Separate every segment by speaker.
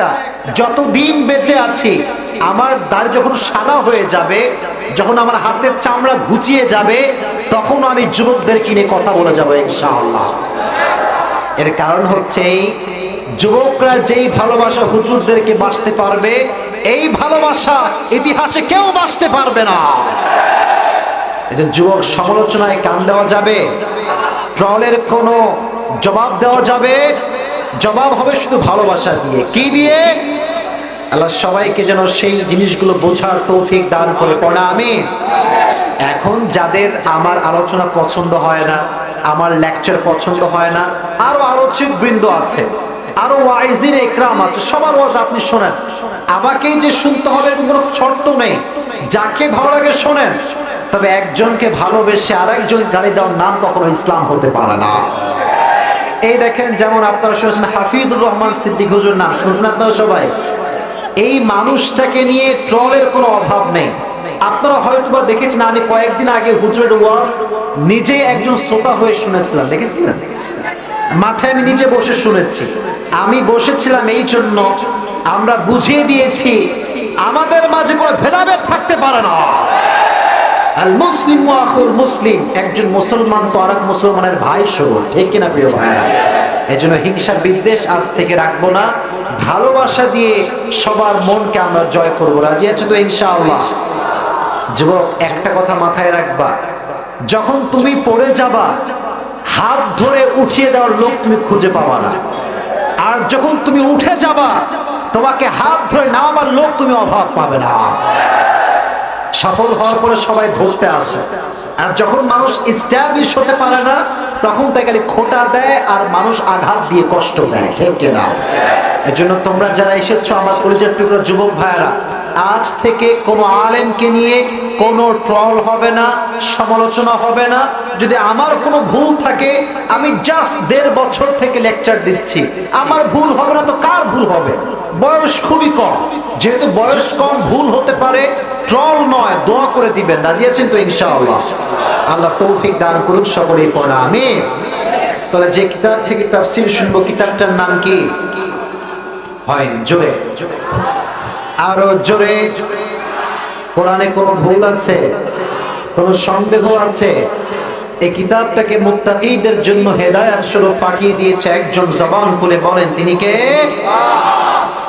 Speaker 1: একটা, যতদিন বেঁচে আছি, আমার দাড়ি যখন সাদা হয়ে যাবে, যখন আমার হাতের চামড়া ঘুচিয়ে যাবে, তখন আমি যুবকদের কিনে কথা বলে যাব, ইনশাআল্লাহ। এর কারণ হচ্ছে যুবকরা যেই ভালোবাসা হুজুরদেরকে বাঁচতে পারবে, এই ভালোবাসা ইতিহাসে কেউ বাঁচতে পারবে না। যে যুবক সমালোচনায় কান দেওয়া যাবে, ট্রলের কোনো জবাব দেওয়া যাবে জবাব হবে শুধু ভালোবাসা দিয়ে। কি দিয়ে? আল্লাহ সবাইকে যেন সেই জিনিসগুলো বোঝার তৌফিক দান করে। পড়া আমি এখন যাদের আমার আলোচনা পছন্দ হয় না, আমার লেকচার পছন্দ হয় না, আরও আলোচক বৃন্দ আছে, আরও ওয়াইজিন একরাম আছে, সবার ওয়াজ আপনি শোনেন। আমাকেই যে শুনতে হবে কোনো শর্ত নেই। যাকে ভালো লাগে শোনেন। তবে একজনকে ভালোবেসে আর একজন গালি দেওয়ার নাম কখনো ইসলাম হতে পারে না। এই দেখেন যেমন আপনারা শুনেছেন, হাফিজুর রহমান সিদ্দিক হুজুর নাম শুনছেন আপনারা সবাই? এই মানুষটাকে নিয়ে ট্রলের কোনো অভাব নেই। আপনারা হয়তো বা দেখেছেন, আমি কয়েকদিন আগে হুজুরের ওয়াজ নিজে একজন শ্রোতা হয়ে শুনেছিলাম, দেখেছিলেন? মাঠে আমি নিজে বসে শুনেছি। আমি বসেছিলাম এই জন্য আমরা বুঝিয়ে দিয়েছি, আমাদের মাঝে কোনো ভেদাভেদ থাকতে পারে না। আল মুসলিম আখুল মুসলিম। একজন মুসলমান তো আর মুসলমানের ভাই স্বরূপ ঠিক কিনা প্রিয় ভাইরা? এই জন্য হিংসা বিদ্বেষ আজ থেকে রাখব না। ভালোবাসা দিয়ে সবার মনকে আমরা জয় করব। রাজি আছে তো ইনশাআল্লাহ? যুবক, একটা কথা মাথায় রাখবা। যখন তুমি পড়ে যাবা, হাত ধরে উঠিয়ে দেওয়ার লোক তুমি খুঁজে পাবা না। আর যখন তুমি উঠে যাবা, তোমাকে হাত ধরে নামাবার লোক তুমি অভাব পাবে না। সফল হওয়ার পরে সবাই ধরতে আসে। আর যখন মানুষ ইস্টাবলিশ হতে পারে না, তখন খালি খোটা দেয় আর মানুষ আঘাত দিয়ে কষ্ট দেয়, ঠিক কিনা? জন্য তোমরা যারা এসেছ আমার কলেজের টুকরো যুবক ভাইয়েরা আজ থেকে কোনো আলেমকে নিয়ে কোনো ট্রল হবে না, সমালোচনা হবে না। যদি আমার কোনো ভুল থাকে, আমি জাস্ট দেড় বছর থেকে লেকচার দিচ্ছি। আমার ভুল হবে না তো কার ভুল হবে? বয়স খুবই কম। যেহেতু বয়স কম, ভুল হতে পারে, ট্রল নয়, দোয়া করে দিবেন। রাজি আছেন তো ইনশাআল্লাহ? আল্লাহ তৌফিক দান করুন সকলেই পড়া আমি তাহলে যে কিতাব থেকে তাফসীর শুনব, কিতাবটার নাম কি? হয়নি, জোরে। আরও জোরে। কোরআনে কোনো ভুল আছে? কোনো সন্দেহ আছে? এই কিতাবটাকে মুত্তাকিদের জন্য হেদায়াত স্বরূপ পাঠিয়ে দিয়েছে একজন জবান খুলে বলেন, তিনি কে?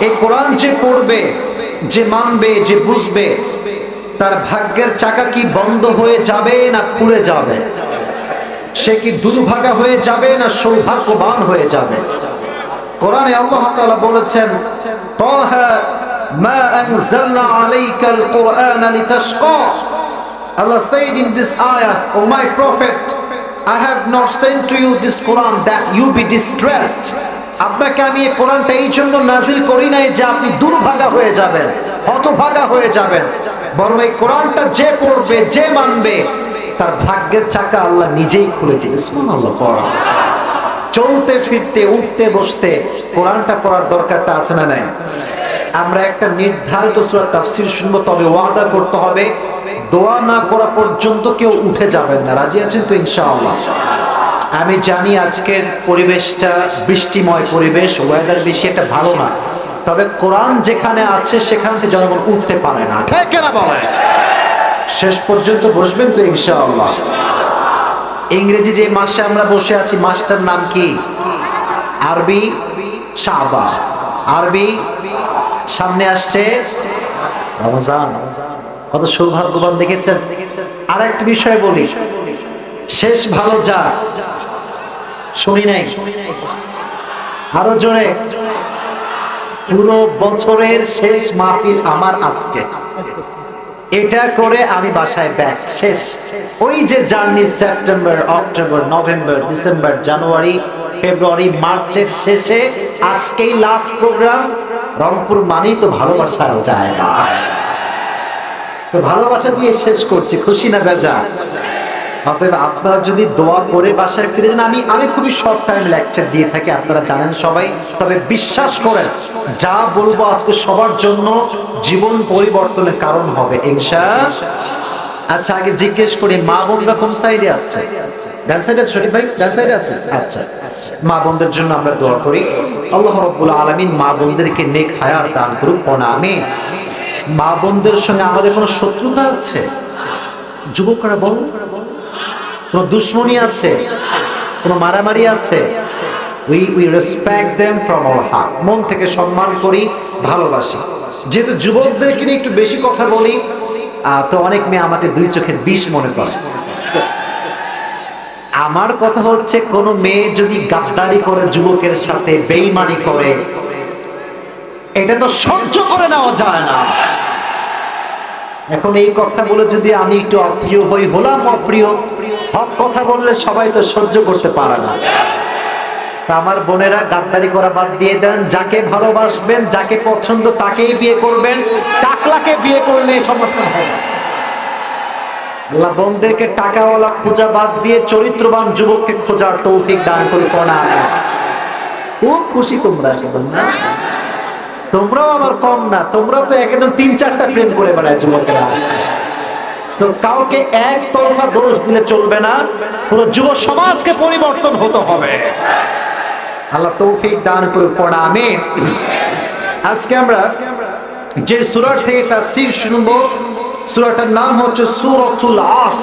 Speaker 1: এই কোরআন যে পড়বে, যে মানবে, যে বুঝবে, তার ভাগ্যের চাকা কি বন্ধ হয়ে যাবে না খুলে যাবে? সে কি দুর্ভাগা হয়ে যাবে না সৌভাগ্যবান হয়ে যাবে? কোরআনে আল্লাহ তাআলা বলেছেন, তাহা মা আনজালনা আলাইকাল কুরআনা লিতাশকা। Allah said in this ayah, O my prophet, I have not sent to you this Quran that you be distressed. আপনাকে আমি এই কোরআনটা এই জন্য নাজিল করি নাই যে আপনি দুর্ভাগা হয়ে যাবেন হতভাগা হয়ে যাবেন। বরং এই কোরআনটা যে পড়বে যে মানবে তার ভাগ্যের চাকা আল্লাহ নিজেই খুলেছে চলতে ফিরতে উঠতে বসতে কোরআনটা পড়ার দরকারটা আছে না নাই? আমরা একটা নির্ধারিত সূরা তাফসীর শুনব, তবে ওয়াদা করতে হবে, দোয়া না করা পর্যন্ত কেউ উঠে যাবেন না। রাজি আছেন তো, ইনশাআল্লাহ? আমি জানি আজকের পরিবেশটা, বৃষ্টিময় পরিবেশ ওয়েদার বেশি একটা ভালো না। তবে কোরআন যেখানে আছে, সেখান থেকে জনগণ উঠতে পারে না। ঠিক না বলে শেষ পর্যন্ত বসবেন তো, ইনশাআল্লাহ? ইংরেজি যে মাসে আমরা বসে আছি, মাসটার নাম কি? আরবি শাবা আরবি সামনে আসছে। রমজান, কত সৌভাগ্যবান দেখেছেন? আর একটা বিষয় বলি, শেষ ভালো যা, শুনি নাই। আরও জোরে, পুরো বছরের শেষ মাহফিল আমার আজকে। এটা করে আমি বাসায় ব্যাক, শেষ। ওই যে journey September, October, November, December, January, February, মার্চের শেষে আজকেই লাস্ট প্রোগ্রাম রংপুর মানেই তো ভালোবাসার জায়গা ভালোবাসা দিয়ে শেষ করছি, খুশি না বেজা? অতএব আপনারা যদি দোয়া করে বাসায় ফিরে যান, আমি আমি খুবই শর্ট টাইম লেকচার দিয়ে থাকি, আপনারা জানেন সবাই। তবে বিশ্বাস করেন, যা বলব আজকে সবার জন্য জীবন পরিবর্তনের কারণ হবে, ইনশা আচ্ছা আগে জিজ্ঞেস করি, মা বোনরা কোন সাইডে আছে? ডান সাইডে আছে, শরীফ ভাই? ডান সাইডে আছে? আচ্ছা মা বোনদের জন্য আমরা দোয়া করি। আল্লাহ রাব্বুল আলামিন মা বোনদেরকে নেক হায়াত দান করুক, পনা, আমিন। মা বোনদের সঙ্গে আমাদের কোনো শত্রুতা আছে? যুবকরা বল। কোনো দুশ্মনী আছে? কোনো মারামারি আছে? We we respect them from our heart মন থেকে সম্মান করি, ভালোবাসি। যেহেতু যুবকদেরকে নিয়ে একটু বেশি কথা বলি তো অনেক মেয়ে আমাকে দুই চোখের বিষ মনে করে। আমার কথা হচ্ছে, কোন মেয়ে যদি গাদ্দারি করে যুবকের সাথে বেইমানি করে, এটা তো সহ্য করে নেওয়া যায় না। এখন এই কথা বলে যদি আমি একটু অপ্রিয় হই, হলাম অপ্রিয়। হক কথা বললে সবাই তো সহ্য করতে পারে না। আমার বোনেরা গাদ্দারি করা বাদ দিয়ে দেন। যাকে ভালোবাসবেন যাকে পছন্দ তাকেই বিয়ে করবেন। টাকলাকে বিয়ে করলে সমস্যা হবে না। আল্লাহ বোনদেরকে টাকাওয়ালা খোঁজা বাদ দিয়ে চরিত্রবান যুবককে খোঁজার তৌফিক দান করে পড়া খুব খুশি তোমরা সেদিন না? তোমরাও আবার কম না। তোমরা তো একদম তিন চারটা প্রেম করে বেড়ায় যুবকেরা। আছে So, কাউকে এক তরফা দোষ দিলে চলবে না। পুরো যুব সমাজকে পরিবর্তন হতে হবে। আল্লাহ তৌফিক দান করে পড়া, আমিন। আজকে আমরা যে সূরা থেকে তাফসীর শুনব, সূরাটার নাম হচ্ছে সূরাতুল আস।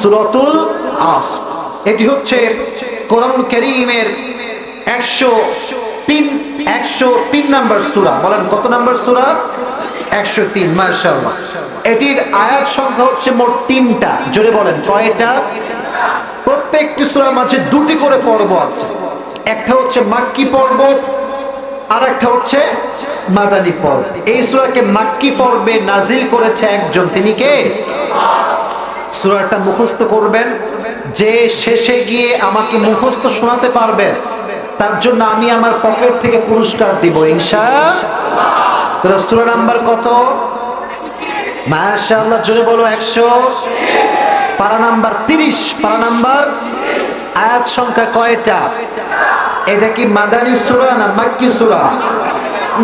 Speaker 1: সূরাতুল আস। এটি হচ্ছে কোরআন কারীমের 103 103 নম্বর সূরা। বলেন, কত নম্বর সূরা? 103 মাশাআল্লাহ। এটির আয়াত সংখ্যা হচ্ছে মোট তিনটা। জোরে বলেন, কয়টা? প্রত্যেকটি সূরার মাঝে দুটি করে পর্ব আছে। একটা হচ্ছে মাক্কি পর্ব আর একটা হচ্ছে মাদানী পর্ব এই সূরাকে মাক্কি পর্বে নাজিল করেছে একজন। তিনি কে? সূরাটা মুখস্থ করবেন। যে শেষে গিয়ে আমাকে মুখস্থ শোনাতে পারবেন তার জন্য আমি আমার পকেট থেকে পুরস্কার দিব ইনশা সূরা নাম্বার কত? মাশাআল্লাহ, জোরে বলো, একশো। পারা নাম্বার তিরিশ, পারা নাম্বার আয়াত সংখ্যা কয়টা? এটা কি মাদানী সুরা না মাক্কি সূরা?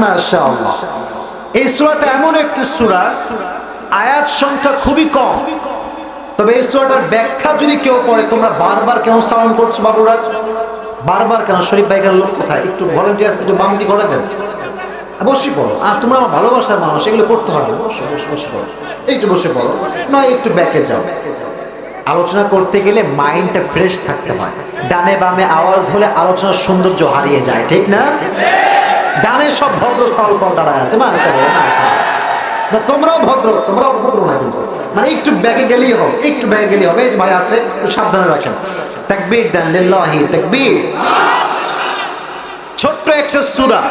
Speaker 1: মাশাআল্লাহ। এই সূরাটা এমন একটি সূরা, আয়াত সংখ্যা খুবই কম। তবে এই সূরাটার ব্যাখ্যা যদি কেউ পড়ে, তোমরা বারবার কেন সাউন্ড করছ বাবুরা? বারবার কেন? শরীফ ভাইকার লোক কোথায়? একটু ভলেন্টিয়ার্স একটু বামতি করে দেন। বসে পড়ো। আর তোমরা আমার ভালোবাসার মানুষ, এগুলো করতে হবে বসে বসে বসে পড়ো একটু বসে পড়ো। নয়, একটু ব্যাকে যাও। আলোচনা করতে গেলে মাইন্ডটা ফ্রেশ থাকতে হয়। ডানে বামে আওয়াজ হলে আলোচনার সৌন্দর্য হারিয়ে যায় ঠিক না? ডানে সব ভদ্র সরল দাঁড়ায় আছে। না, তোমরাও ভদ্র তোমরাও ভদ্র না কিন্তু। মানে একটু ব্যাগে গেলেই হবে একটু ব্যাগে গেলেই হবে। এই যে ভাই আছে একটু সাবধানে রাখেন। তাকবীর দেন লিল্লাহি তাকবীর। ছোট্ট একটা সূরা।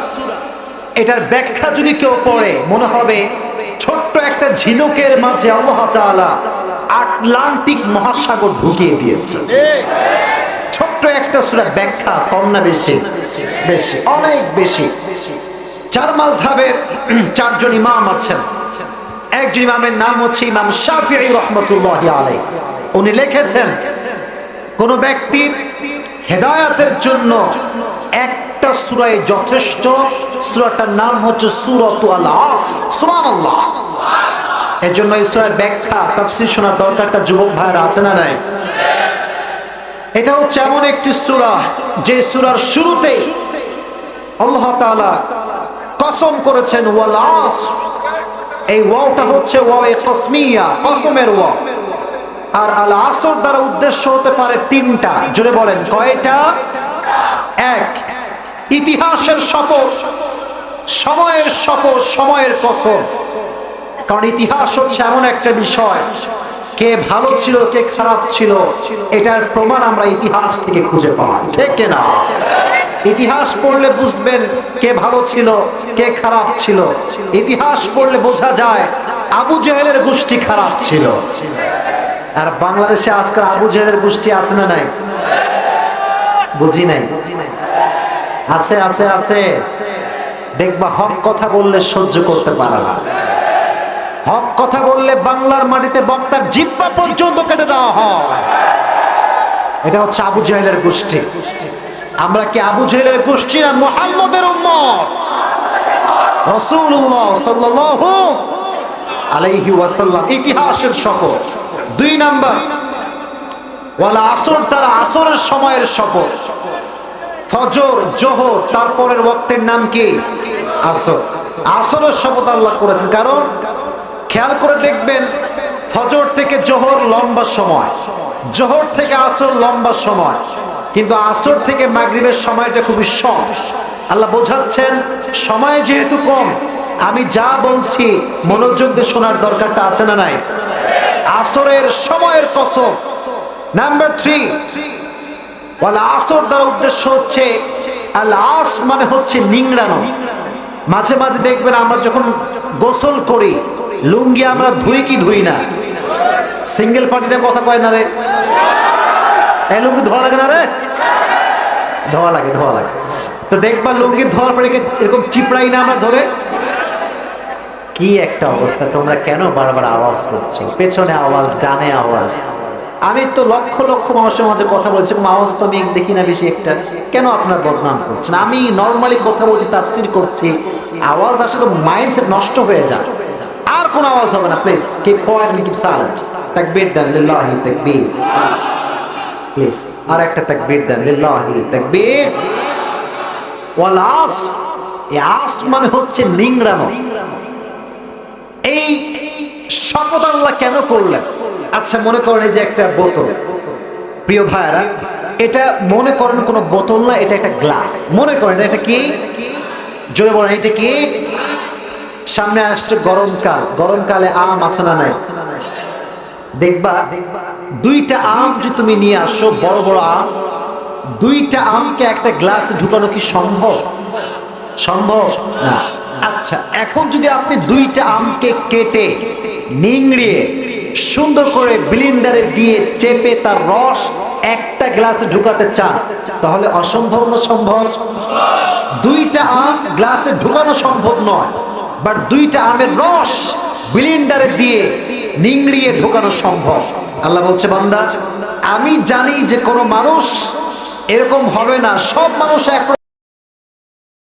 Speaker 1: এটার ব্যাখ্যা যদি কেউ পড়ে মনে হবে ছোট্ট একটা ঝিনুকের মাঝে আল্লাহ তাআলা আটলান্টিক মহাসাগর ঢুকিয়ে দিয়েছে। ছোট্ট একটা সূরা ব্যাখ্যা, কম না বেশি? বেশি, অনেক বেশি। চার মাযহাবের চারজন ইমাম আছেন। একজন ইমামের নাম হচ্ছে ইমাম শাফিঈ রহমাতুল্লাহি আলাইহি। উনি লিখেছেন, কোন ব্যক্তির হেদায়াতের জন্য একটা সুরায় যথেষ্ট। সূরাটার নাম হচ্ছে সূরাতু আল আস সুবহানাল্লাহ। এর জন্য এই সূরার ব্যাখ্যা, তাফসীর শোনার দরকারটা যুবক ভাইরা আছে না নাই? এটা হচ্ছে এমন একটি সূরা, যে সূরার শুরুতে আল্লাহ তাআলা কসম করেছেন, ওয়াল আসর এই ওয়াওটা হচ্ছে ওয়াও কসমিয়া, কসমের ওয়াও। আর আল আসর দ্বারা উদ্দেশ্য হতে পারে তিনটা, জোরে বলেন, কয়টা? এক, ইতিহাসের শপথ, সময়ের শপথ, সময়ের কসম। কারণ ইতিহাস হচ্ছে এমন একটা বিষয়। কে ভালো ছিল, কে খারাপ ছিল, এটার প্রমাণ আমরা ইতিহাস থেকে খুঁজে পাই। ঠিক না? ইতিহাস পড়লে বুঝবেন কে ভালো ছিল, কে খারাপ ছিল। ইতিহাস পড়লে বোঝা যায় আবু জেহেলের গোষ্ঠী খারাপ ছিল। আর বাংলাদেশে আজকাল আবু জেহেলের গোষ্ঠী আছে না নাই? বুঝি নাই? আছে আছে আছে। দেখবা হক কথা বললে সহ্য করতে পারে না। হক কথা বললে বাংলার মাটিতে বক্তার জিব্বা পর্যন্ত কেটে দেওয়া হয়। এটা হচ্ছে আবু জাহেলের গোষ্ঠী। আমরা কি আবু জাহেলের গোষ্ঠী না মুহাম্মদের উম্মত? রাসূলুল্লাহ সাল্লাল্লাহু আলাইহি ওয়াসাল্লাম, ইতিহাসের শপথ। দুই নাম্বার, ওয়ালা আসর তারা আসরের সময়ের শপথ। ফজর, জোহর, তারপরের ওয়াক্তের নাম কি? আসর। আসরের শপথ আল্লাহ করেছেন। কারণ খেয়াল করে দেখবেন, ফজর থেকে জোহর লম্বা সময়। জোহর থেকে আসর লম্বা সময়। কিন্তু আসর থেকে মাগরিবের সময়টা খুবই শর্ট আল্লাহ বোঝাচ্ছেন, সময় যেহেতু কম, আমি যা বলছি মনোযোগ দিয়ে শোনার দরকারটা আছে না নাই? আসরের সময়ের কসম। নাম্বার থ্রি ওয়াল আসর দ্বারা উদ্দেশ্য হচ্ছে, আল আস মানে হচ্ছে নিংড়ানো। মাঝে মাঝে দেখবেন আমরা যখন গোসল করি লুঙ্গি আমরা ধুই কি ধুই না? সিঙ্গেল পার্টিতে কথা কয় না রে? এই লুঙ্গি ধোয়া লাগে না রে? ধোয়া লাগে ধোয়া লাগে। তো দেখবা লুঙ্গি ধোয়ার পরে এরকম চিপড়াই না আমরা ধরে? কি একটা অবস্থা, তোমরা কেন বারবার আওয়াজ করছ? পেছনে আওয়াজ, ডানে আওয়াজ। আমি তো লক্ষ লক্ষ মানুষের মাঝে কথা বলছি আওয়াজ তো আমি দেখি না বেশি একটা। কেন আপনার বদনাম করছেন? আমি নর্মালি কথা বলছি, তাফসির করছি। আওয়াজ আসলে মাইন্ডসেট নষ্ট হয়ে যায়। আর কোন আওয়াজ হবে না please keep quiet keep silent তাকবীর দেন, লিল্লাহি তাকবীর। প্লিজ আর একটা তাকবীর দেন, লিল্লাহি তাকবীর। ওয়াল আস, এই আস মানে হচ্ছে নিংড়ানো। এই শপথ আল্লাহ কেন করলেন? আচ্ছা মনে করেন যে একটা বোতল। প্রিয় ভাইয়ারা, এটা মনে করেন কোনো বোতল না, এটা একটা গ্লাস। মনে করেন, এটা কি? জোরে বলেন, এটা কি? সামনে আসছে গরমকাল গরমকালে আম আছে না নাই? দেখবা, দুইটা আম যে তুমি নিয়ে আসো, বড় বড় আম, দুইটা আমকে একটা গ্লাসে ঢুকানো কি সম্ভব? সম্ভব? না। আচ্ছা এখন যদি আপনি দুইটা আমকে কেটে, নিংড়িয়ে, সুন্দর করে ব্লিন্ডারে দিয়ে চেপে তার রস একটা গ্লাসে ঢুকাতে চান, তাহলে অসম্ভব না সম্ভব? দুইটা আম গ্লাসে ঢুকানো সম্ভব নয়। বাট দুইটা আমের রস ব্লিন্ডারে দিয়ে নিংড়িয়ে ঢোকানো সম্ভব। আল্লাহ বলছে, বান্দা, আমি জানি যে কোনো মানুষ এরকম হবে না। সব মানুষ এক